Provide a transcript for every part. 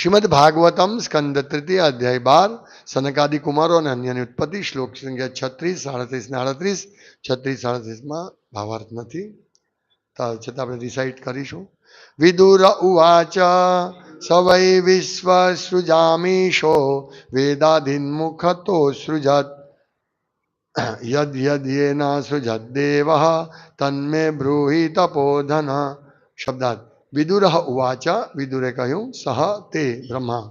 શ્રીમદ ભાગવતમ સ્કંદ તૃતીય અધ્યાય બાર સનકાદિ કુમારો અને અન્યની ઉત્પત્તિ શ્લોક સંખ્યા છત્રીસ સાડત્રીસ ને આડત્રીસ છત્રીસ સાડત્રીસમાં ભાવાર્થ નથી તો છતાં આપણે રિસાઇટ કરીશું વિદુર ઉવાચ સવૈ વિશ્વ સૃજામીશો વેદાધિન્મુખતો સૃજત યદ યદ યેના સૃજત દેવ તન્મે બ્રૂહિ તપોધન શબ્દાર્થ વિદુર ઉવાચ વિદુરે કહ્યું સહ તે બ્રહ્મા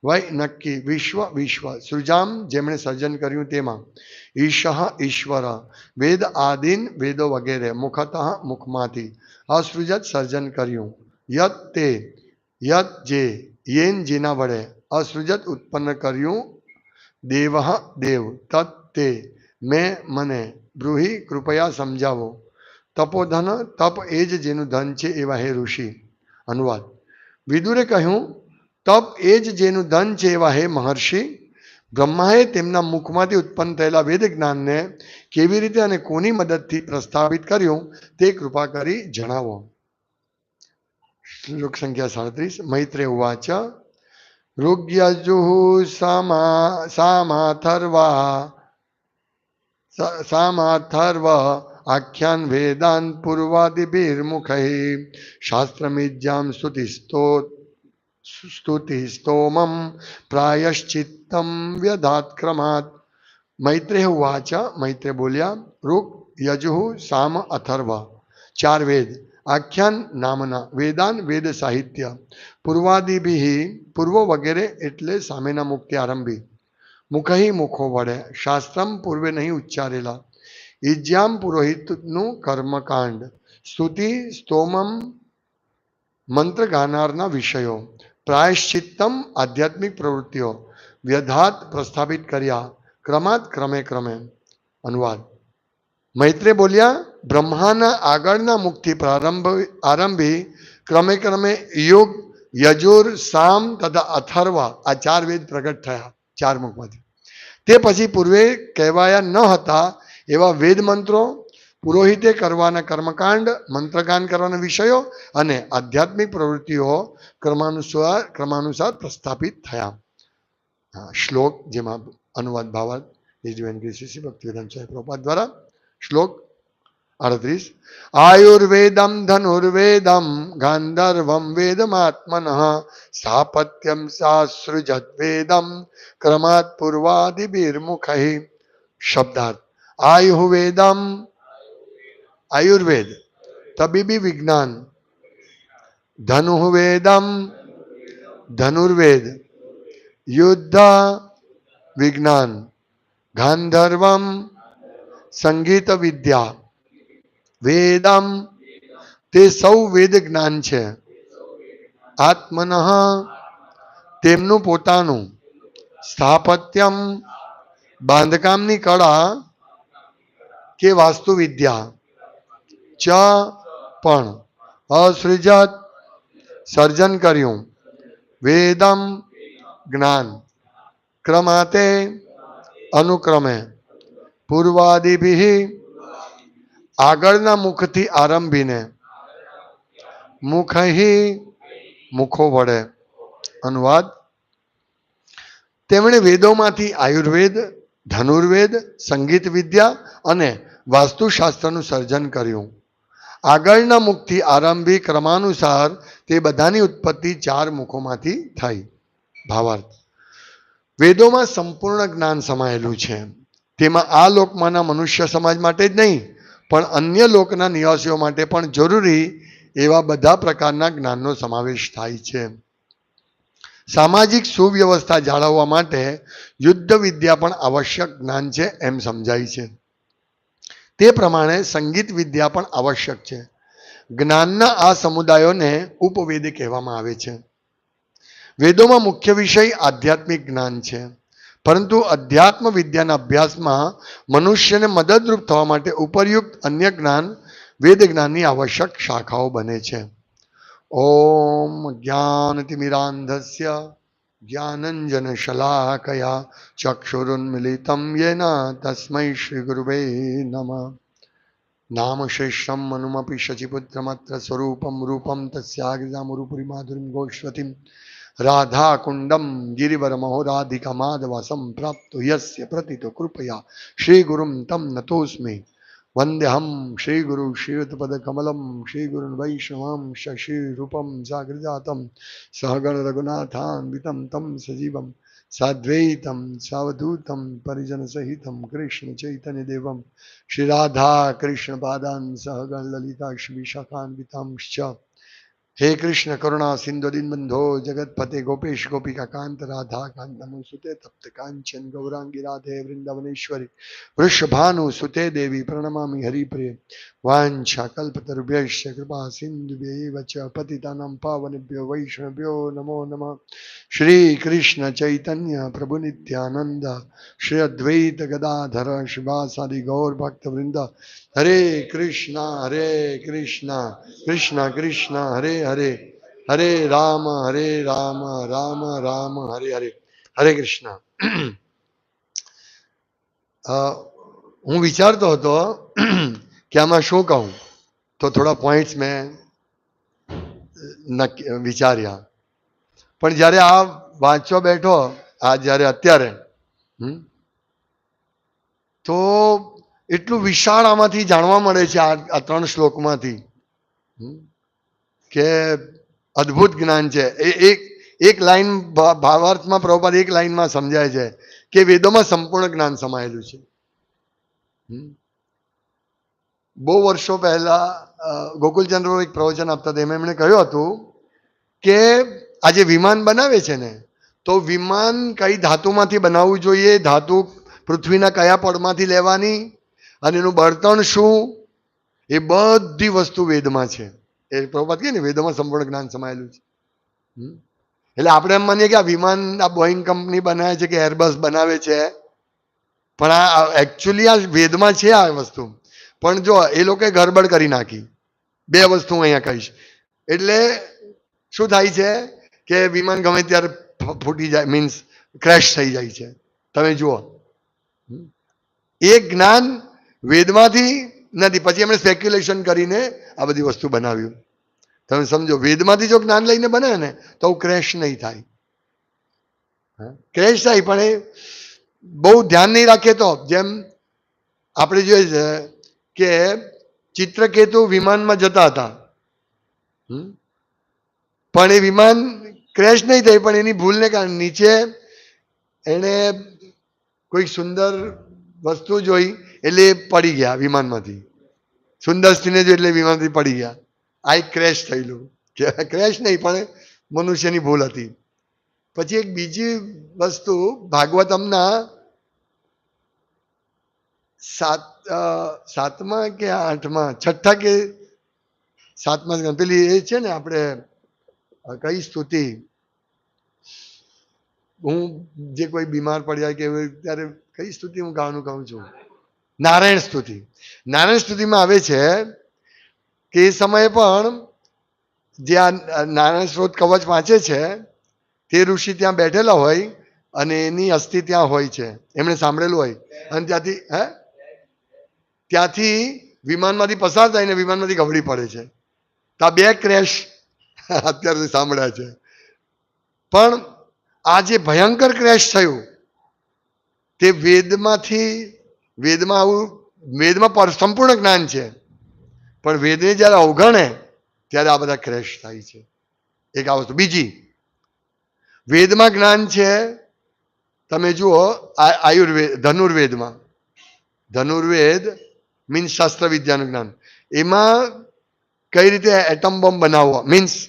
વય નક્કી વિશ્વ વિશ્વ સૃજામ જેમણે સર્જન કર્યું તેમાં ઈશ ઈશ્વર વેદ આદિન વેદો વગેરે મુખતઃ મુખમાંથી અસૃજત સર્જન કર્યું યત તે યત જે યેન જેના વડે અસૃજત ઉત્પન્ન કર્યું દેવ દેવ તત તે મેં મને બ્રૂહી કૃપયા સમજાવો તપોધન તપ એ જ જેનું ધન છે એવા હે ઋષિ અનુવાદ. વિદુરે કહ્યું, તપ એ જ જેનું ધન છે એવા હે મહર્ષિ, બ્રહ્માએ તેમના મુખમાંથી ઉત્પન્ન થયેલા વેદ જ્ઞાનને કેવી રીતે અને કોની મદદથી પ્રસ્થાપિત કર્યું તે કૃપા કરી જણાવો. શ્લોક સંખ્યા સાડત્રીસ મૈત્રે ઉવાચ ઋગ્યજુઃ સામા, સામાથર્વા સામાથર્વ આખ્યાન વેદાન પૂર્વાદિભિર્મુખૈ શાસ્ત્રમિજ્જામ સ્તુતિસ્તો સ્તુતિ સ્તોમમ પ્રાયશ્ચિત્તમ વ્યધાત ક્રમાત મૈત્રે ઉવાચ મૈત્રે બોલ્યા ઋગ યજુઃ સામ અથર્વ ચાર વેદ આખ્યાન નામના વેદાન વેદ સાહિત્ય પૂર્વાદિભિ પૂર્વ વગેરે એટલે સામેના મુક્તિ આરંભી મુખહી મુખો વડે શાસ્ત્રમ પૂર્વે નહીં ઉચ્ચારેલા ઇજ્યામ પુરોહિતનું કર્મકાંડ સ્તુતિ સ્તોમમ મંત્ર ગાનારના વિષયો પ્રાયશ્ચિત્તમ આધ્યાત્મિક પ્રવૃત્તિઓ વ્યધાત પ્રસ્થાપિત કર્યા ક્રમાત ક્રમે ક્રમે અનુવાદ મૈત્રે બોલ્યા બ્રહ્માના આગળના મુખથી પ્રારંભ આરંભી ક્રમે ક્રમે યુગ યજુર સામ તથા અથર્વા આ ચાર વેદ પ્રગટ થયા ચાર મુખમાંથી તે પછી પૂર્વે કહેવાયા ન હતા એવા વેદ મંત્રો, પુરોહિતે કરવાના કર્મકાંડ, મંત્રગાન કરવાના વિષયો અને આધ્યાત્મિક પ્રવૃત્તિઓ ક્રમાનુસાર ક્રમાનુસાર પ્રસ્થાપિત થયા. શ્લોક જેમાં અનુવાદ ભાવાર્થ યજુવેન શ્રી ભક્તિવેદાંત સ્વામી પ્રભુપાદ દ્વારા, શ્લોક અડત્રીસ આયુર્વેદમ ધનુર્વેદમ ગાંધર્વમ વેદમાત્મન સ્થાપત્યમ સાસૃજત વેદમ ક્રમાત પૂર્વાદિભિર્મુખૈ શબ્દાર્થ. આયુર્વેદમ, આયુર્વેદ, તબીબી વિજ્ઞાન, ધનુર્વેદમ, ધનુર્વેદ, યુદ્ધ વિજ્ઞાન, ગાંધર્વમ, સંગીત વિદ્યા, વેદમ, તે સૌ વેદ જ્ઞાન છે. આત્મન, તેમનું પોતાનું સ્થાપત્યમ, બાંધકામની કળા કે વાસ્તુ વિદ્યા? ચ પણ. અસૃજત સર્જન કર્યું. વેદમ જ્ઞાન. ક્રમાતે અનુક્રમે. પૂર્વાદિભિ આગળના મુખથી આરંભીને મુખહી મુખો વડે. અનુવાદ. તેમણે વેદોમાંથી આયુર્વેદ, ધનુર્વેદ, સંગીત વિદ્યા અને વાસ્તુશાસ્ત્રનું સર્જન કર્યું. આગળના મુખથી આરંભી ક્રમાનુસાર તે બધાની ઉત્પત્તિ ચાર મુખોમાંથી થઈ. ભાવાર્થ. વેદોમાં સંપૂર્ણ જ્ઞાન સમાયેલું છે. તેમાં આ લોકમાંના મનુષ્ય સમાજ માટે જ નહીં, પણ અન્ય લોકના નિવાસીઓ માટે પણ જરૂરી એવા બધા પ્રકારના જ્ઞાનનો સમાવેશ થાય છે. સામાજિક સુવ્યવસ્થા જાળવવા માટે યુદ્ધ વિદ્યા પણ આવશ્યક જ્ઞાન છે એમ સમજાય છે. તે પ્રમાણે સંગીત વિદ્યા પણ આવશ્યક છે. જ્ઞાનના આ સમુદાયોને ઉપવેદ કહેવામાં આવે છે. વેદોમાં મુખ્ય વિષય આધ્યાત્મિક જ્ઞાન છે. પરંતુ અધ્યાત્મ વિદ્યાના અભ્યાસમાં મનુષ્યને મદદરૂપ થવા માટે ઉપરયુક્ત અન્ય જ્ઞાન, વેદ જ્ઞાનની આવશ્યક શાખાઓ બને છે. ઓમ જ્ઞાનતિમિરાંધસ્ય જ્ઞાનંજન નામ શ્રેષ્ઠમ મનુમપી શચિપુત્રમાત્ર સ્વરૂપમ રૂપમ તસ્યાગ્રજામુરુપુરી માધુરીમ ગોશ્વતીમ રાધા કુંડમ ગિરિવરમહો રાધિકામાદવાસમ પ્રાપ્તો યસ્ય પ્રતિતો કૃપયા श्रीगुरुं તમ નતોસ્મિ વંદ્યહમ શ્રીગુરુ શ્રીયુતપદકમલમ શ્રીગુરુન વૈષ્ણવમ, શશીરૂપમ જાગૃજાતમ સહગણ રઘુનાથાન્વિતમ, તમ સજીવમ, સાદ્વૈતમ, સાવધૂતમ, પરિજન સહિતમ, કૃષ્ણ ચૈતન્ય દેવમ, શ્રી રાધા કૃષ્ણ પાદાન, સહગણ લલિતા, શ્રી વિશાખાન્વિતાંશ્ચ હે કૃષ્ણ કરુણા સિંધુ દીનબંધો જગતપતે ગોપેશ ગોપિકા કાંત, રાધા કાંત, નમો સુતે તપ્ત કાંચન, ગૌરાંગી રાધે વૃંદાવનેશ્વરી, વૃષભાનુ સુતે દેવી પ્રણમામી હરિપ્રિય, વાંછા કલ્પતરુભ્યશ્ચ કૃપા સિંધુભ્ય વચ પતિતાનામ પાવનેભ્યો વૈષ્ણવ્યો નમો નમઃ. શ્રી કૃષ્ણ ચૈતન્ય પ્રભુ નિત્યાનંદ, શ્રી અદ્વૈત ગદાધર શિવાસાદિ ગૌર ભક્ત વૃંદ હરે કૃષ્ણ હરે કૃષ્ણ કૃષ્ણ કૃષ્ણ હરે હરે હરે રામ હરે રામ રામ રામ હરે હરે હરે કૃષ્ણ હું વિચારતો હતો કે આમાં શું કહું? તો થોડા પોઈન્ટ્સ મેં વિચાર્યા. પણ જ્યારે આ વાંચવા બેઠો, આ જ્યારે અત્યારે તો એટલું વિશાળ આમાંથી જાણવા મળે છે આ ત્રણ શ્લોકમાંથી કે અદ્ભુત જ્ઞાન છે. એ એક એક લાઈન ભાવાર્થમાં પ્રભુપાદ એક લાઈનમાં સમજાય છે કે વેદોમાં સંપૂર્ણ જ્ઞાન સમાયેલું છે. બહુ વર્ષો પહેલા ગોકુલચંદ્ર એક પ્રવચન આપતા હતા. એમાં એમણે કહ્યું હતું કે આજે વિમાન બનાવે છે ને, તો વિમાન કઈ ધાતુમાંથી બનાવવું જોઈએ? ધાતુ પૃથ્વીના કયા પડમાંથી લેવાની? અને એનું બળતણ શું? એ બધી વસ્તુ વેદમાં છે. એ પ્રભુપાદ કહે ને, વેદમાં સંપૂર્ણ જ્ઞાન સમાયેલું છે. એટલે આપણે એમ માનીએ કે આ વિમાન, આ બોઈંગ કંપની બનાવે છે કે એરબસ બનાવે છે. પણ આ એકચ્યુઅલી આ વેદમાં છે આ વસ્તુ. પણ જો એ લોકોએ ગરબડ કરી નાખી. બે વસ્તુ હું અહીંયા કહીશ. એટલે શું થાય છે કે વિમાન ગમે ત્યારે ફૂટી જાય મીન્સ ક્રેશ થઈ જાય છે. તમે જુઓ. એ જ્ઞાન વેદમાંથી નથી. પછી એમણે સ્પેક્યુલેશન કરીને આ બધી વસ્તુ બનાવ્યું. તમે સમજો, વેદમાંથી જો જ્ઞાન લઈને બને ને, તો ક્રેશ નહીં થાય. ક્રેશ થાય, પણ એ બહુ ધ્યાન નહીં રાખે તો. જેમ આપણે જોઈએ છે કે ચિત્રકેતુ વિમાનમાં જતા હતા? પણ એ વિમાન ક્રેશ નહીં થઈ, પણ એની ભૂલને કારણે નીચે એણે કોઈ સુંદર વસ્તુ જોઈ. એટલે પડી ગયા વિમાનમાંથી. સુંદર સ્ત્રીને જોઈ એટલે વિમાનથી પડી ગયા. આ ક્રેશ થયેલું. ક્રેશ નહીં, પણ મનુષ્યની ભૂલ હતી. પછી એક બીજી વસ્તુ ભાગવતમના સાત સાતમા કે આઠમા, છઠ્ઠા કે સાતમા. પેલી એ છે ને આપણે કઈ સ્તુતિ. હું જે કોઈ બીમાર પડ્યા કે ત્યારે કઈ સ્તુતિ હું ગાવાનું કહું છું? નારાયણ સ્તુતિ. નારાયણ સ્તુતિમાં આવે છે કે એ સમયે પણ જે આ નારાયણ સ્ત્રોત કવચ વાંચે છે, તે ઋષિ ત્યાં બેઠેલા હોય અને એની અસ્થિ ત્યાં હોય છે. એમણે સાંભળેલું હોય. અને ત્યાંથી, હે? ત્યાંથી વિમાનમાંથી પસાર થઈને વિમાનમાંથી ગબડી પડે છે. તો આ બે ક્રેશ અત્યાર સાંભળ્યા છે. પણ આ જે ભયંકર ક્રેશ થયું, તે વેદમાંથી વેદમાં આવું, વેદમાં પર સંપૂર્ણ જ્ઞાન છે. પણ વેદને જ્યારે અવગણે, ત્યારે આ બધા ક્રેશ થાય છે. એક આ વસ્તુ. બીજી, વેદમાં જ્ઞાન છે, તમે જુઓ આયુર્વેદ, ધનુર્વેદમાં. ધનુર્વેદ મીન્સ શાસ્ત્ર વિદ્યાનું જ્ઞાન. એમાં કઈ રીતે એટમ બોમ્બ બનાવવો? મીન્સ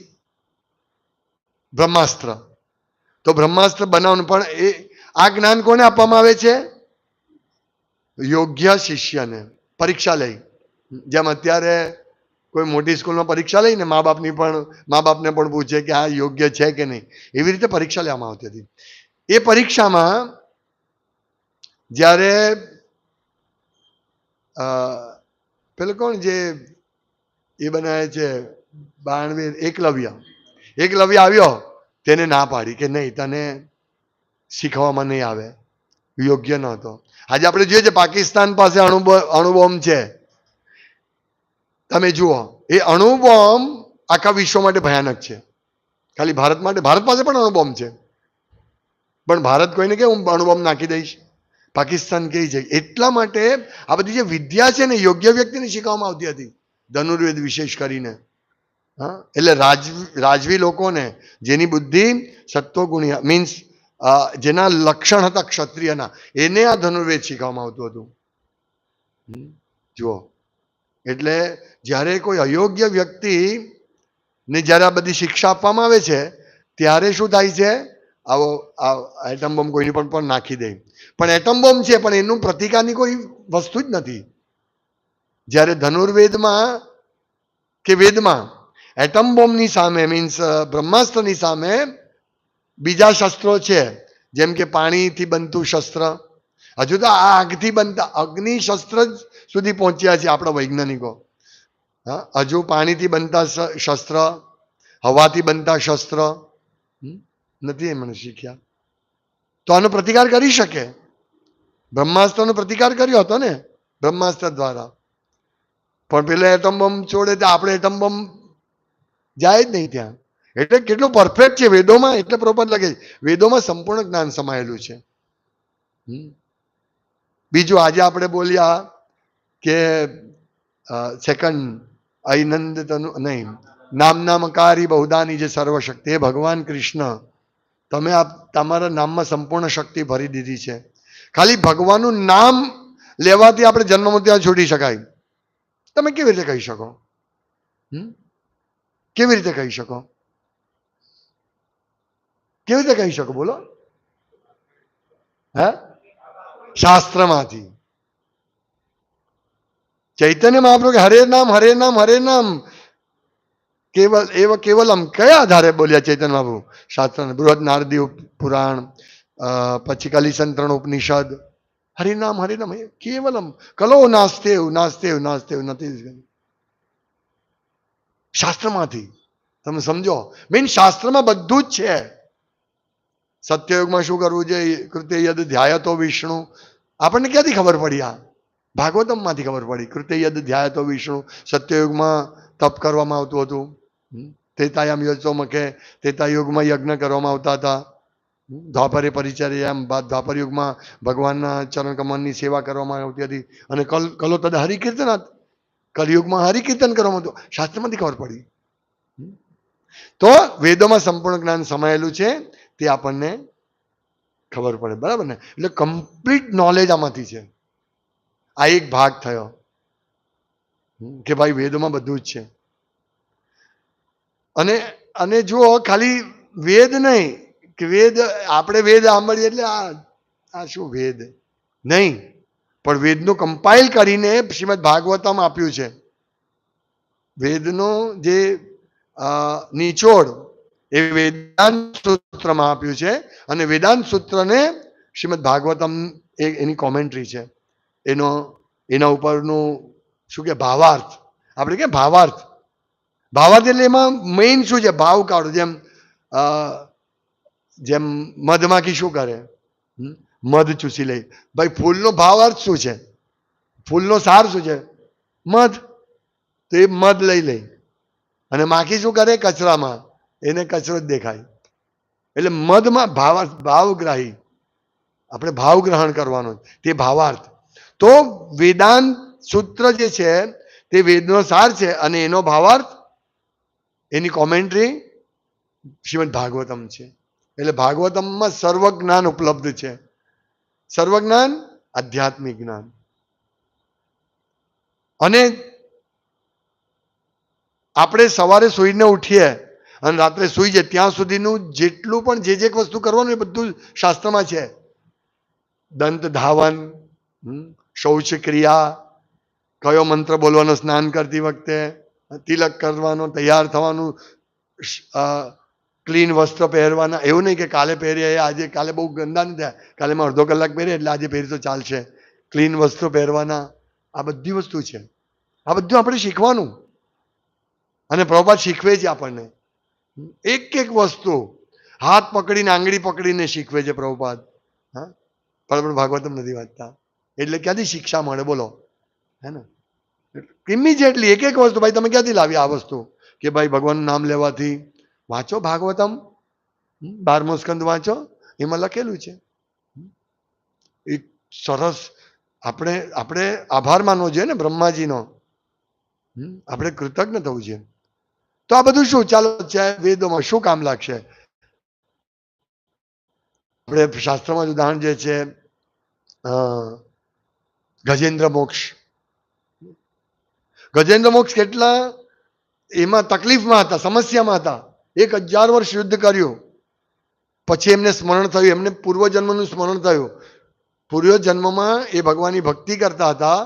બ્રહ્માસ્ત્ર. તો બ્રહ્માસ્ત્ર બનાવવાનું પણ એ, આ જ્ઞાન કોને આપવામાં આવે છે? યોગ્ય શિષ્યને પરીક્ષા લઈ. જેમ અત્યારે કોઈ મોટી સ્કૂલમાં પરીક્ષા લઈને મા બાપની પણ, મા બાપને પણ પૂછે કે આ યોગ્ય છે કે નહીં. એવી રીતે પરીક્ષા લેવામાં આવતી હતી. એ પરીક્ષામાં જ્યારે પેલો કોણ જે, એ બનાવે છે, બાણવીર એકલવ્ય. એકલવ્ય આવ્યો, તેને ના પાડી કે નહીં, તને શીખવામાં નહીં આવે. યોગ્ય નહોતો આજે આપણે જોઈએ છે, પાકિસ્તાન પાસે અણુબોમ્બ છે. તમે જુઓ, એ અણુબોમ્બ આખા વિશ્વ માટે ભયાનક છે. ખાલી ભારત માટે, ભારત પાસે પણ અણુબોમ્બ છે. પણ ભારત કોઈને કે હું અણુબોમ્બ નાખી દઈશ? પાકિસ્તાન કહી છે? એટલા માટે આ બધી જે વિદ્યા છે ને, યોગ્ય વ્યક્તિને શીખવવામાં આવતી હતી. ધનુર્વેદ વિશેષ કરીને. હા? એટલે રાજ રાજવી લોકોને જેની બુદ્ધિ સત્વગુણ્યા મીન્સ જેના લક્ષણ હતા ક્ષત્રિયના, એને આ ધનુર્વેદ શીખવામાં આવતું હતું. જુઓ. એટલે જ્યારે કોઈ અયોગ્ય વ્યક્તિ ને જ્યારે આ બધી શિક્ષા આપવામાં આવે છે, ત્યારે શું થાય છે? આવો, આ એટમ બોમ્બ કોઈની પણ પણ નાખી દે. પણ એટમ બોમ્બ છે, પણ એનું પ્રતિકારની કોઈ વસ્તુ જ નથી. જ્યારે ધનુર્વેદમાં કે વેદમાં એટમ બોમ્બની સામે મીન્સ બ્રહ્માસ્ત્રની સામે બીજા શસ્ત્રો છે. જેમ કે પાણીથી બનતું શસ્ત્ર. હજુ તો આ આગથી બનતા અગ્નિ શસ્ત્ર જ સુધી પહોંચ્યા છે આપણા વૈજ્ઞાનિકો. હજુ પાણીથી બનતા શસ્ત્ર, હવાથી બનતા શસ્ત્ર? નથી એમણે શીખ્યા. તો આનો પ્રતિકાર કરી શકે. બ્રહ્માસ્ત્રનો પ્રતિકાર કર્યો હતો ને, બ્રહ્માસ્ત્ર દ્વારા. પણ પેલા એટમ બોમ્બ છોડે તો આપણે એટમ બોમ્બ જાય જ નહીં ત્યાં. એટલે કેટલું પરફેક્ટ છે વેદોમાં? એટલે પ્રોપર લાગે વેદોમાં સંપૂર્ણ જ્ઞાન સમાયેલું છે. બીજું આજે આપણે બોલ્યા કે સેકન્ડ અનંદ તનુ નહીં નામ નામકારી બહુદાની જે સર્વશક્તિ એ ભગવાન કૃષ્ણ, તમે આ તમારા નામમાં સંપૂર્ણ શક્તિ ભરી દીધી છે. ખાલી ભગવાનનું નામ લેવાથી આપણે જન્મ છોડી શકાય. તમે કેવી રીતે કહી શકો? કેવી રીતે કહી શકો? કેવી રીતે કહી શકો બોલો હે શાસ્ત્રમાંથી ચૈતન્ય મહાપ્રભુ કે હરે નામ હરે નામ હરે નામ કેવલ એવ કેવલમ કયા આધારે બોલ્યા ચૈતન્ય મહાપ્રભુ શાસ્ત્ર બૃહદ નારદી ઉપ- પુરાણ અ, પછી કલિસંત્રણ ઉપનિષદ હરિનામ હરિનામ એ કેવલમ કલો નાસ્તેવ નાસ્તેવ નાસ્તેવ નથી શાસ્ત્રમાંથી તમે સમજો. મેન શાસ્ત્રમાં બધું જ છે સત્યયુગમાં શું કરવું છે? કૃત્ય યદ ધ્યાયતો વિષ્ણુ. આપણને ક્યાંથી ખબર પડી આ? ભાગવતમમાંથી ખબર પડી. કૃત્ય યદ ધ્યાયતો વિષ્ણુ સત્યયુગમાં તપ કરવામાં આવતું હતું. તેતાયામ ત્રેતાયામ યોજતો મકે ત્રેતા યુગમાં યજ્ઞ કરવામાં આવતા હતા. દ્વાપરે પરિચર્યા એમ બાદ દ્વાપર યુગમાં ભગવાનના ચરણ કમળની સેવા કરવામાં આવતી હતી. અને કલ કલો તદ હરિકીર્તન કલયુગમાં હરિકીર્તન કરવામાં હતું શાસ્ત્રમાંથી ખબર પડી. તો વેદોમાં સંપૂર્ણ જ્ઞાન સમાયેલું છે. તે આપણને ખબર પડે, બરાબર ને? એટલે કમ્પ્લીટ નોલેજ આમાંથી છે. આ એક ભાગ થયો કે ભાઈ વેદોમાં બધું જ છે. અને અને જુઓ, ખાલી વેદ નહીં, કે વેદ, આપણે વેદ સાંભળીએ એટલે આ આ શું વેદ? નહીં, પણ વેદનું કમ્પાઇલ કરીને શ્રીમદ ભાગવતમ આપ્યું છે. વેદનો જે નીચોડ નિચોડ એ વેદાંત સૂત્રમાં આપ્યું છે અને વેદાંત સૂત્રને શ્રીમદ ભાગવતમ એની કોમેન્ટ્રી છે. એનો, એના ઉપરનું શું કે ભાવાર્થ? આપણે કે ભાવાર્થ. ભાવાર્થ એટલે એમાં મેઇન શું છે? ભાવ કાઢો. જેમ જેમ મધમાખી શું કરે? મધ ચૂસી લે. ભાઈ, ફૂલનો ભાવાર્થ શું છે? ફૂલનો સાર શું છે? મધ. તો એ મધ લઈ લે. અને માખી શું કરે? કચરામાં. એને કચરો જ દેખાય. એટલે મધમાં ભાવ ભાવગ્રાહી. આપણે ભાવ ગ્રહણ કરવાનો તે ભાવાર્થ. તો વેદાંત સૂત્ર જે છે, તે વેદનો સાર છે અને એનો ભાવાર્થ એની કોમેન્ટ્રી શ્રીમદ ભાગવતમ છે. એટલે ભાગવતમમાં સર્વ જ્ઞાન ઉપલબ્ધ છે. સર્વ જ્ઞાન આધ્યાત્મિક જ્ઞાન. અને આપણે સવારે સૂઈને ઉઠીએ અને રાત્રે સૂઈ જાય ત્યાં સુધીનું જેટલું પણ જે જે વસ્તુ કરવાનું એ બધું શાસ્ત્રમાં છે. દંત ધાવન શૌચ ક્રિયા કયો મંત્ર બોલવાનો સ્નાન કરતી વખતે, તિલક કરવાનો, તૈયાર થવાનું ક્લીન વસ્ત્ર પહેરવાના, એવું નહીં કે કાલે પહેરીએ, આજે કાલે બહુ ગંદા નહીં થયા. કાલે મેં અડધો કલાક પહેરીએ એટલે આજે પહેરી તો ચાલશે. ક્લીન વસ્ત્રો પહેરવાના, આ બધી વસ્તુ છે. આ બધું આપણે શીખવાનું. અને પ્રોપર શીખવે છે આપણને. એક એક વસ્તુ. હાથ પકડીને આંગળી પકડીને શીખવે છે પ્રભુપાદ. હા? પણ ભાગવતમ નથી વાંચતા. એટલે ક્યાંથી શિક્ષા મળે? બોલો. હે ને? ઇમિજિએટલી એક એક વસ્તુ. ભાઈ તમે ક્યાંથી લાવી આ વસ્તુ? કે ભાઈ ભગવાનનું નામ લેવાથી વાંચો ભાગવતમ. બારમો સ્કંદ વાંચો. એમાં લખેલું છે. એક સરસ. આપણે આપણે આભાર માનવો જોઈએ ને બ્રહ્માજીનો. હમ, આપણે કૃતજ્ઞ થવું છે તો આ બધું શું? ચાલો વેદોમાં શું કામ લાગશે? આપણે શાસ્ત્રમાં જ ઉદાહરણ જે છે ગજેન્દ્ર મોક્ષ. ગજેન્દ્ર મોક્ષ કેટલા? એમાં તકલીફમાં હતા, સમસ્યામાં હતા. એક હજાર વર્ષ યુદ્ધ કર્યું. પછી એમને સ્મરણ થયું, એમને પૂર્વજન્મનું સ્મરણ થયું. પૂર્વજન્મમાં એ ભગવાનની ભક્તિ કરતા હતા.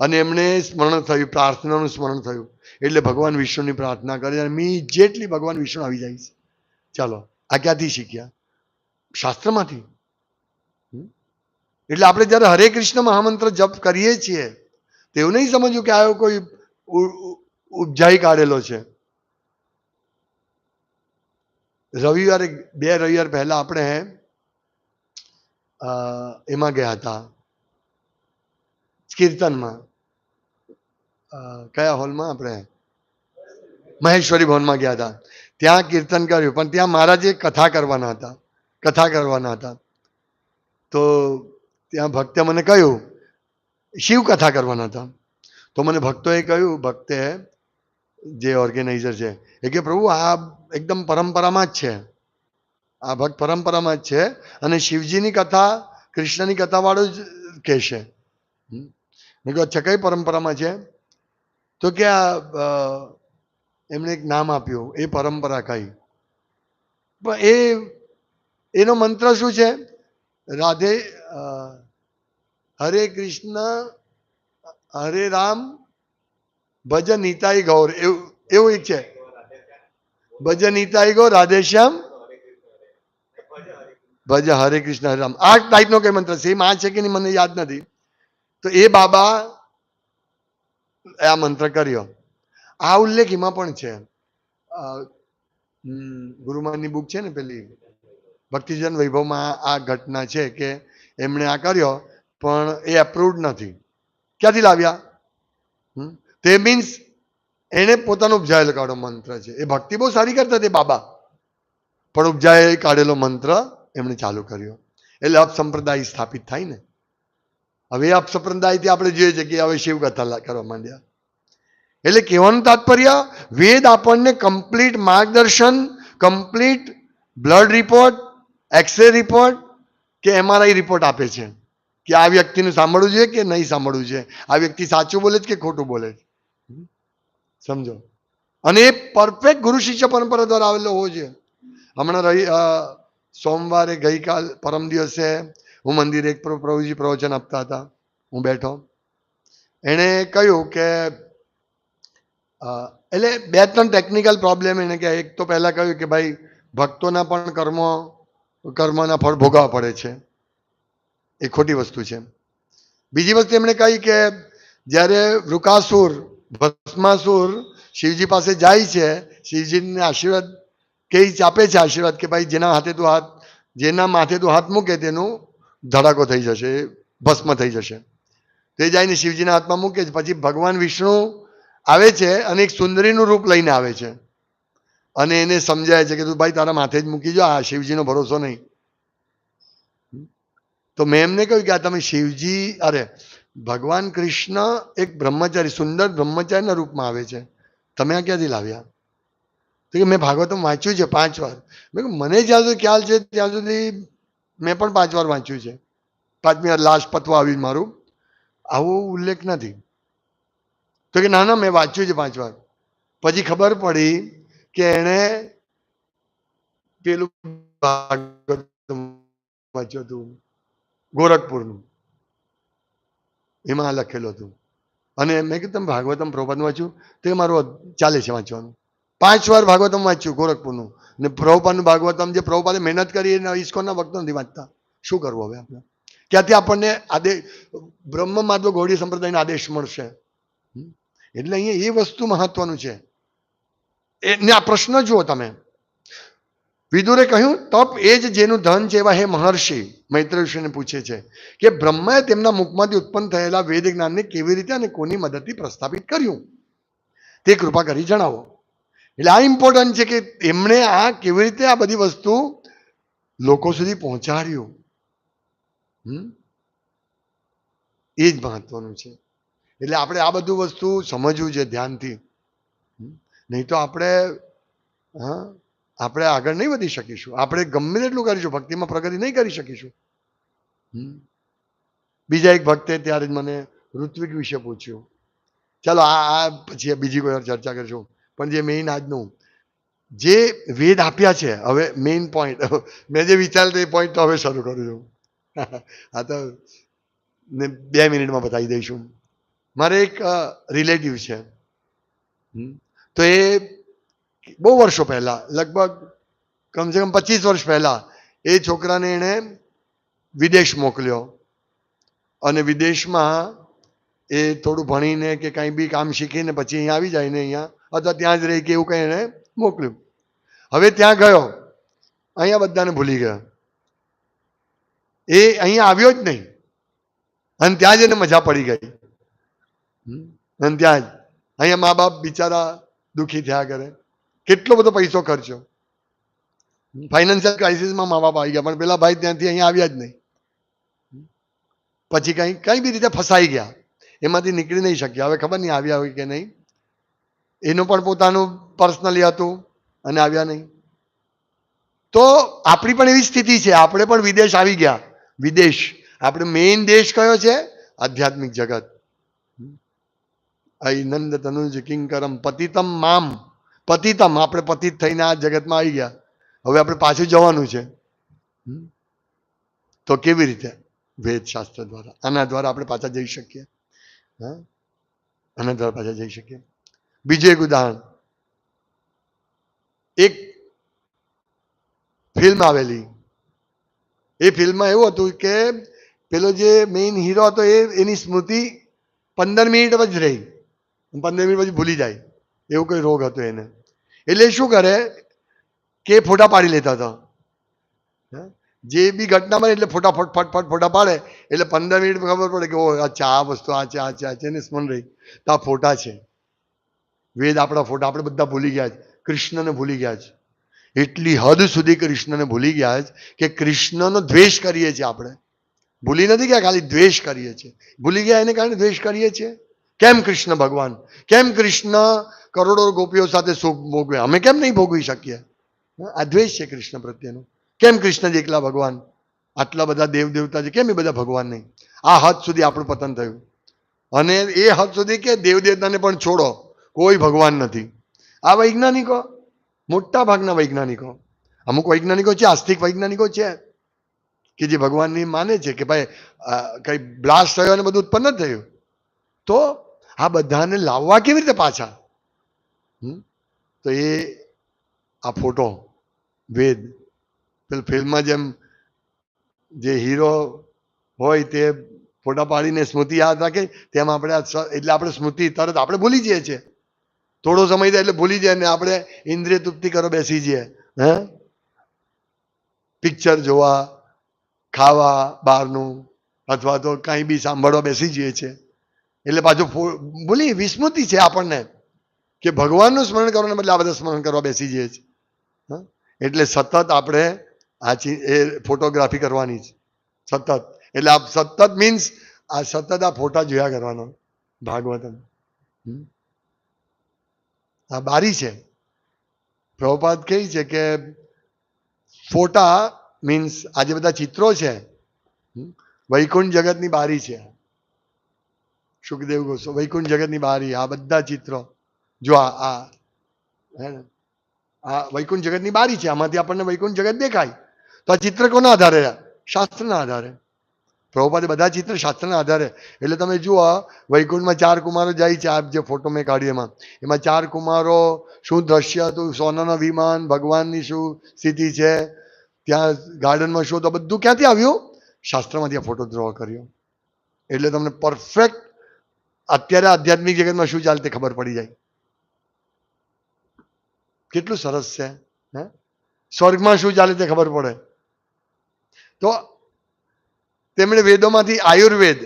અને એમને સ્મરણ થયું, પ્રાર્થનાનું સ્મરણ થયું. એટલે ભગવાન વિષ્ણુની પ્રાર્થના કરી અને મી જેટલી ભગવાન વિષ્ણુ આવી જાય છે. ચાલો આ ક્યાંથી શીખ્યા. શાસ્ત્રમાંથી. એટલે આપણે જ્યારે હરે કૃષ્ણ મહામંત્ર જપ કરીએ છીએ, તો એવું નહીં સમજવું કે આવ્યો કોઈ ઉપજાઈ કાઢેલો છે. રવિવારે, બે રવિવાર પહેલા આપણે એમાં ગયા હતા. કીર્તનમાં. કયા હોલમાં આપણે? મહેશ્વરી ભવનમાં ગયા હતા. ત્યાં કીર્તન કર્યું. પણ ત્યાં મહારાજે કથા કરવાના હતા. કથા કરવાના હતા. તો ત્યાં ભક્તે મને કહ્યું, શિવ કથા કરવાના હતા. તો મને ભક્તોએ કહ્યું, ભક્તે જે ઓર્ગેનાઇઝર છે, એ કે પ્રભુ, આ એકદમ પરંપરામાં જ છે. આ ભક્ત પરંપરામાં જ છે અને શિવજીની કથા કૃષ્ણની કથાવાળો જ કહેશે. મેં કહ્યું અચ્છા કઈ પરંપરામાં છે? તો કે આ એમણે એક નામ આપ્યું, એ પરંપરા કઈ. પણ એ, એનો મંત્ર શું છે? રાધે હરે કૃષ્ણ, હરે રામ ભજ નીતાઈ ગૌર, એવું એવું એક છે. ભજન નીતાઈ ગૌર રાધેશ્યામ ભજ હરે કૃષ્ણ, હરે રામ. આ ટાઈપનો કઈ મંત્ર સેમ આ છે કે નહીં મને યાદ નથી. તો એ બાબા આ મંત્ર કર્યો. આ ઉલ્લેખ એમાં પણ છે. ગુરુમાનની બુક છે ને પેલી? ભક્તિજન વૈભવમાં આ ઘટના છે કે એમણે આ કર્યો, પણ એ અપ્રુવડ નથી. ક્યાંથી લાવ્યા? તે મીન્સ એણે પોતાનો ઉપજાયેલો કાઢો મંત્ર છે. એ ભક્તિ બહુ સારી કરતા તે બાબા. પણ ઉપજાએ કાઢેલો મંત્ર એમણે ચાલુ કર્યો. એટલે અપસંપ્રદાય સ્થાપિત થાય ને. હવે એ અપસંપ્રદાયથી આપણે જોઈએ છે કે હવે શિવ કથા કરવા માંડ્યા. એટલે કહેવાનું તાત્પર્ય, વેદ આપણને કમ્પ્લીટ માર્ગદર્શન complete blood report X-ray report કે એમઆરઆઈ રિપોર્ટ આપે છે. કે આ વ્યક્તિનું સાંભળવું જોઈએ કે નહીં સાંભળવું છે? આ વ્યક્તિ સાચું બોલે છે કે ખોટું બોલે છે? સમજો? અને એ પરફેક્ટ ગુરુ શિષ્ય પરંપરા દ્વારા આવેલો હોવો જોઈએ. હમણાં રહી સોમવારે ગઈકાલ પરમ દિવસે હું મંદિરે એક પ્ર- પ્રભુજી પ્રવચન આપતા હતા. હું બેઠો. એણે કહ્યું કે એટલે બે ત્રણ ટેકનિકલ પ્રોબ્લેમ એને કે એક તો પહેલાં કહ્યું કે ભાઈ, ભક્તોના પણ કર્મો, કર્મના ફળ ભોગવવા પડે છે. એ ખોટી વસ્તુ છે. બીજી વસ્તુ એમણે કહી કે, જ્યારે વૃકાસુર, ભસ્માસુર શિવજી પાસે જાય છે, શિવજીને આશીર્વાદ, કે આપે છે આશીર્વાદ કે ભાઈ, જેના હાથે તું હાથ, જેના માથે તું હાથ મૂકે તેનું ધડાકો થઈ જશે, ભસ્મ થઈ જશે. તે જઈને શિવજીના હાથમાં મૂકે છે. પછી ભગવાન વિષ્ણુ આવે છે અને એક સુંદરીનું રૂપ લઈને આવે છે. અને એને સમજાય છે કે તું ભાઈ તારા માથે જ મૂકી જો, આ શિવજીનો ભરોસો નહીં. તો મેં એમને કહ્યું કે આ તમે શિવજી, અરે, ભગવાન કૃષ્ણ એક બ્રહ્મચારી, સુંદર બ્રહ્મચારીના રૂપમાં આવે છે. તમે આ ક્યાંથી લાવ્યા? તો કે મેં ભાગવતમ વાંચ્યું છે પાંચ વાર. મેં મને જ્યાં સુધી ખ્યાલ છે, ત્યાં સુધી મેં પણ પાંચ વાર વાંચ્યું છે. પાંચમી વાર લાસ્ટ પતવા આવ્યું મારું. આવો ઉલ્લેખ નથી. તો કે ના ના, મેં વાંચ્યું છે પાંચ વાર. પછી ખબર પડી કે એણે પેલું વાંચ્યું હતું, ગોરખપુરનું. એમાં લખેલું હતું. અને મેં કીધું, તમે ભાગવતમ પ્રભુપાદનું વાંચ્યું? તો મારું ચાલે છે વાંચવાનું. પાંચ વાર ભાગવતમ વાંચ્યું ગોરખપુરનું. ને પ્રભુપાદનું ભાગવતમ જે પ્રભુપાદે મહેનત કરી એને ઈસ્કોનના ભક્તો નથી વાંચતા. શું કરવું હવે આપણે? ક્યાંથી આપણને આદેશ બ્રહ્મ માધવ ગૌડી સંપ્રદાયનો આદેશ મળશે. એટલે અહીંયા એ વસ્તુ મહત્વનું છે. એને આ પ્રશ્ન જુઓ તમે. વિદુરે કહ્યું, તપ એ જ જેનું ધન છે એવા હે મહર્ષિ. મૈત્ર ઋષિને પૂછે છે કે બ્રહ્માએ તેમના મુખમાંથી ઉત્પન્ન થયેલા વેદ જ્ઞાનને કેવી રીતે અને કોની મદદથી પ્રસ્થાપિત કર્યું? તે કૃપા કરી જણાવો. એટલે આ ઇમ્પોર્ટન્ટ છે કે એમણે આ કેવી રીતે આ બધી વસ્તુ લોકો સુધી પહોંચાડ્યું? એ જ મહત્વનું છે. એટલે આપણે આ બધું વસ્તુ સમજવું છે ધ્યાનથી. નહીં તો આપણે, હા, આપણે આગળ નહીં વધી શકીશું. આપણે ગમે તેટલું કરીશું, ભક્તિમાં પ્રગતિ નહીં કરી શકીશું? બીજા એક ભક્તે ત્યારે જ મને ઋત્વિક વિશે પૂછ્યું. ચાલો આ આ પછી બીજી કોઈ ચર્ચા કરીશું. પણ જે મેઇન આજનું, જે વેદ આપ્યા છે, હવે મેઇન પોઈન્ટ મેં જે વિચાર્યું એ પોઈન્ટ તો હવે શરૂ કરું છું. આ તો, ને બે મિનિટમાં બતાવી દઈશું. મારે એક રિલેટિવ છે. તો એ બહુ વર્ષો પહેલાં, લગભગ કમસે કમ પચીસ વર્ષ પહેલાં, એ છોકરાને એણે વિદેશ મોકલ્યો. અને વિદેશમાં એ થોડું ભણીને કે કંઈ બી કામ શીખીને પછી અહીંયા આવી જાય ને અહીંયા અથવા ત્યાં જ રહી કે એવું કંઈ એને મોકલ્યું. હવે ત્યાં ગયો. અહીંયા બધાને ભૂલી ગયો. એ અહીંયા આવ્યો જ નહીં. અને ત્યાં જ એને મજા પડી ગઈ. અને ત્યાં જ. અહીંયા મા બાપ બિચારા દુઃખી થયા કરે. કેટલો બધો પૈસો ખર્ચ્યો. ફાઇનાન્શિયલ ક્રાઇસિસમાં મા બાપ આવી ગયા. પણ પેલા ભાઈ ત્યાંથી અહીંયા આવ્યા જ નહીં. પછી કંઈ કંઈ બી રીતે ફસાઈ ગયા. એમાંથી નીકળી નહીં શક્યા. હવે ખબર નહીં આવ્યા હોય કે નહીં. એનું પણ પોતાનું પર્સનલી હતું અને આવ્યા નહીં. તો આપણી પણ એવી સ્થિતિ છે, આપણે પણ વિદેશ આવી ગયા. વિદેશ. આપણે મેઇન દેશ કયો છે? આધ્યાત્મિક જગત. નંદ તનુજ કિંકરમ પતિતમ મામ. પતિતમ, આપણે પતિત થઈને આ જગતમાં આવી ગયા. હવે આપણે પાછું જવાનું છે? તો કેવી રીતે? વેદ શાસ્ત્ર દ્વારા. આના દ્વારા આપણે પાછા જઈ શકીએ. હા? આના દ્વારા પાછા જઈ શકીએ. બીજું એક ઉદાહરણ એક ફિલ્મ આવેલી એ ફિલ્મમાં એવું હતું કે પેલો જે મેઇન હીરો હતો એ એની સ્મૃતિ પંદર મિનિટ જ રહી પંદર મિનિટ પછી ભૂલી જાય એવું કોઈ રોગ હતો એને એટલે એ શું કરે કે ફોટા પાડી લેતા હતા હે? જે બી ઘટના બને એટલે ફોટા ફટ ફટ ફટ ફોટા પાડે એટલે પંદર મિનિટ ખબર પડે કે ઓ અચ્છા આ વસ્તુ આ છે આ છે આ છે એને સ્મરણ રહી તો આ ફોટા છે વેદ આપણા ફોટા, આપણે બધા ભૂલી ગયા છે. કૃષ્ણને ભૂલી ગયા છે. એટલી હદ સુધી કૃષ્ણને ભૂલી ગયા છે કે કૃષ્ણનો દ્વેષ કરીએ છીએ આપણે. ભૂલી નથી ગયા, ખાલી દ્વેષ કરીએ છીએ. ભૂલી ગયા એને કારણે દ્વેષ કરીએ છીએ? કેમ કૃષ્ણ ભગવાન? કેમ કૃષ્ણ કરોડો ગોપીઓ સાથે સુખ ભોગવે? અમે કેમ નહીં ભોગવી શકીએ? આ દ્વેષ છે કૃષ્ણ પ્રત્યેનો. કેમ કૃષ્ણ જ એકલા ભગવાન? આટલા બધા દેવ દેવતા છે, કેમ એ બધા ભગવાન નહીં? આ હદ સુધી આપણું પતન થયું. અને એ હદ સુધી કે દેવ દેવતાને પણ છોડો. કોઈ ભગવાન નથી. આ વૈજ્ઞાનિકો, મોટા ભાગના વૈજ્ઞાનિકો. અમુક વૈજ્ઞાનિકો છે, આસ્તિક વૈજ્ઞાનિકો છે, કે જે ભગવાનની માને છે કે ભાઈ કઈ બ્લાસ્ટ થયો અને બધું ઉત્પન્ન થયું. તો આ બધાને લાવવા કેવી રીતે પાછા? તો એ આ ફોટો, વેદ, પેલી ફિલ્મમાં જેમ જે હીરો હોય તે ફોટા પાડીને સ્મૃતિ યાદ રાખે, તેમ આપણે એટલે આપણે સ્મૃતિ તરત આપણે ભૂલી જઈએ છીએ. થોડો સમય થાય એટલે ભૂલી જાય ને આપણે ઇન્દ્રિય તૃપ્તિ કરો બેસી જઈએ. હે? પિક્ચર જોવા, ખાવા, બહારનું, અથવા તો કાંઈ બી સાંભળવા બેસી જઈએ છીએ. એટલે પાછું ભૂલી વિસ્મૃતિ છે આપણને કે ભગવાનનું સ્મરણ કરવાને બદલે આ બધા સ્મરણ કરવા બેસી જઈએ છીએ? એટલે સતત આપણે આ એ ફોટોગ્રાફી કરવાની છે. સતત. એટલે આ સતત મીન્સ આ સતત આ ફોટા જોયા કરવાનો ભાગવત હમ? આ બારી છે. પ્રભુપાદ કહે છે કે ફોટા મીન્સ આ જે બધા ચિત્રો છે? વૈકુંઠ જગતની બારી છે. સુખદેવ ગોસ્વ વૈકુંઠ જગતની બારી, આ બધા ચિત્રો. જો આ આ, હે ને? આ વૈકુંઠ જગતની બારી છે, આમાંથી આપણને વૈકુંઠ જગત દેખાય. તો આ ચિત્ર કોના આધારે? શાસ્ત્રના આધારે. પ્રભુપાદે બધા ચિત્ર શાસ્ત્રના આધારે. એટલે તમે જુઓ, વૈકુંઠમાં ચાર કુમારો જાય છે આ જે ફોટો મેં કાઢ્યો એમાં. એમાં ચાર કુમારો શું દ્રશ્ય હતું? સોનાનો વિમાન, ભગવાનની શું સ્થિતિ છે? ત્યાં ગાર્ડનમાં શું તો બધું ક્યાંથી આવ્યું? શાસ્ત્રમાંથી આ ફોટો ડ્રો કર્યો. એટલે તમને પરફેક્ટ અત્યારે આધ્યાત્મિક જગતમાં શું ચાલે તે ખબર પડી જાય. કેટલું સરસ છે, હે? સ્વર્ગમાં શું ચાલે તે ખબર પડે. તો તેમણે વેદોમાંથી આયુર્વેદ.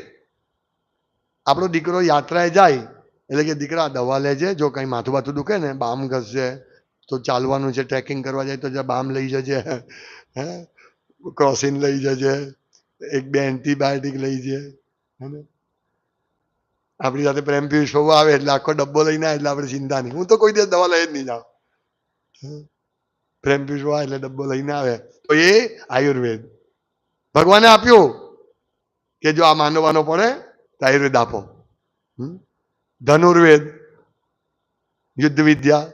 આપણો દીકરો યાત્રાએ જાય, એટલે કે દીકરા દવા લેજે જો કંઈ માથું બાથું દુખે ને, બામ ઘસજે તો ચાલવાનું છે ટ્રેકિંગ કરવા જાય, તો જે બામ લઈ જજે, હે ક્રોસિંગ લઈ જજે, એક બે એન્ટીબાયોટિક લઈ જજે, હે આપણી સાથે પ્રેમ પિયુષ હોવો આવે, એટલે આખો ડબ્બો લઈને આવે, એટલે આપણે ચિંતા નહીં. હું તો કોઈ દિવસ દવા લઈ જ નહીં જાઉં. પ્રેમ પિયુષ હોય એટલે ડબ્બો લઈને આવે. તો એ આયુર્વેદ. ભગવાને આપ્યું. કે જો આ માનવાનો પડે તો આયુર્વેદ આપો? ધનુર્વેદ યુદ્ધ વિદ્યા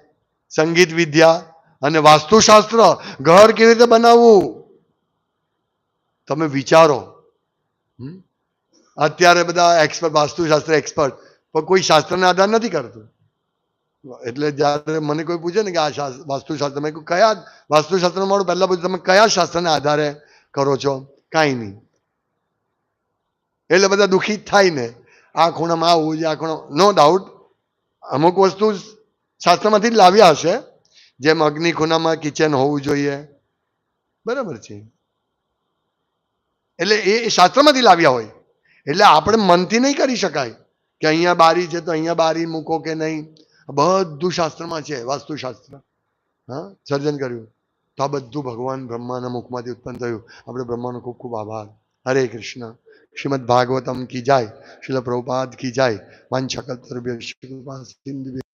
સંગીત વિદ્યા અને વાસ્તુશાસ્ત્ર ઘર કેવી રીતે બનાવવું? તમે વિચારો? અત્યારે બધા એક્સપર્ટ વાસ્તુશાસ્ત્ર એક્સપર્ટ પણ કોઈ શાસ્ત્રને આધાર નથી કરતું. એટલે જ્યારે મને કોઈ પૂછે ને કે આ વાસ્તુશાસ્ત્ર, મેં કયા વાસ્તુશાસ્ત્ર મારું પહેલાં પૂછ્યું તમે કયા શાસ્ત્રને આધારે કરો છો? કાંઈ નહીં. એટલે બધા દુઃખી થાય ને. આ ખૂણામાં આવું છે, આ ખૂણા નો ડાઉટ અમુક વસ્તુ શાસ્ત્રમાંથી જ લાવ્યા હશે. જેમ અગ્નિ ખૂણામાં કિચન હોવું જોઈએ. બરાબર છે. એટલે એ શાસ્ત્રમાંથી લાવ્યા હોય. એટલે આપણે મનથી નહીં કરી શકાય કે અહીંયા બારી છે તો અહીંયા બારી મૂકો કે નહીં. બધું શાસ્ત્રમાં છે, વાસ્તુશાસ્ત્ર. હા? સર્જન કર્યું. તો આ બધું ભગવાન બ્રહ્માના મુખમાંથી ઉત્પન્ન થયું. આપણે બ્રહ્માનો ખૂબ ખૂબ આભાર. હરે કૃષ્ણ. શ્રીમદ ભાગવતમ કી જાય શિલ પ્રભુપાદ કી જાય વાંછકલ્પતરુભ્ય સિંધુ